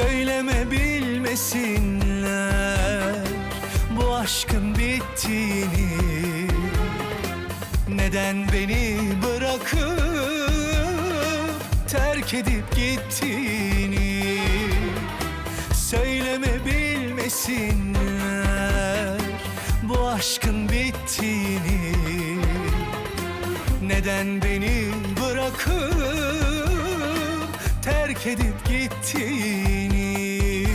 Söyleme bilmesinler Bu aşkın bittiğini. Neden beni bırakıp Terk edip gittiğini? Söyleme bilmesinler Bu aşkın bittiğini. Neden beni bırakıp Terk edip gittiğini.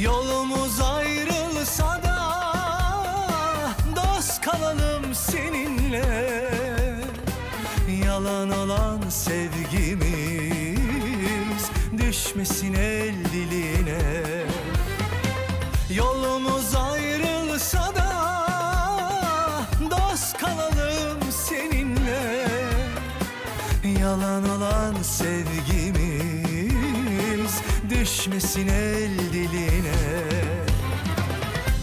Yolumuz ayrılsa da Dost kalalım seninle. Yalan olan sevgimiz Düşmesin el diline Yolumuz ayrılsa da Dost kalalım seninle. Yalan olan sevgimiz Düşmesin el diline.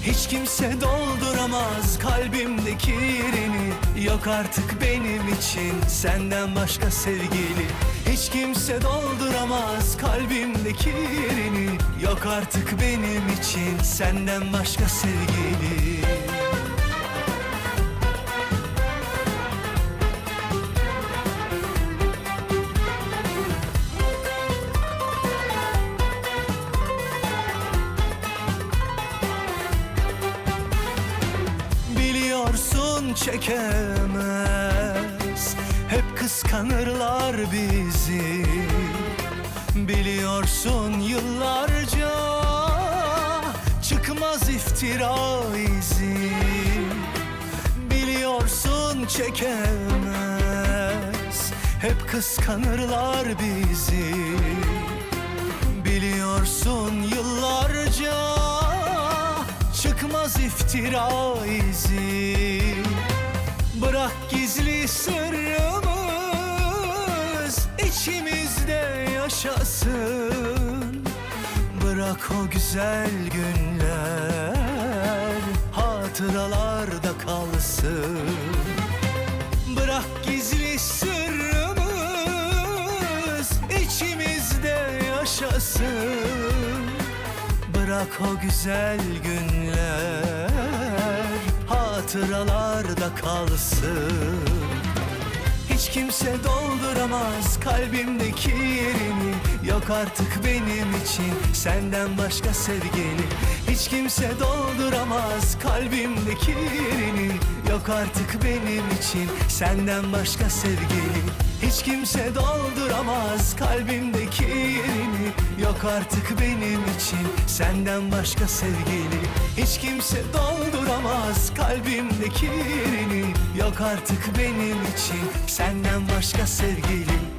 Hiç kimse dolduramaz kalbimdeki yerini Yok artık benim için senden başka sevgili. Hiç kimse dolduramaz kalbimdeki yerini Yok artık benim için senden başka sevgili çekemez. Hep kıskanırlar bizi. Biliyorsun yıllarca Çıkmaz iftira izi. Biliyorsun çekemez. Hep kıskanırlar bizi. Biliyorsun yıllarca Çıkmaz iftira izi yaşasın. Bırak o güzel günler hatıralarda kalsın. Bırak gizli sırrımız içimizde yaşasın. Bırak o güzel günler hatıralarda kalsın hiç kimse dolduramaz kalbimdeki yerini. Yok artık benim için senden başka sevgili. Hiç kimse dolduramaz kalbimdeki yerini. Yok artık benim için senden başka sevgili. Hiç kimse dolduramaz kalbimdeki yerini. Yok artık benim için senden başka sevgili. Hiç kimse dolduramaz kalbimdeki yerini Yok artık benim için senden başka sevgili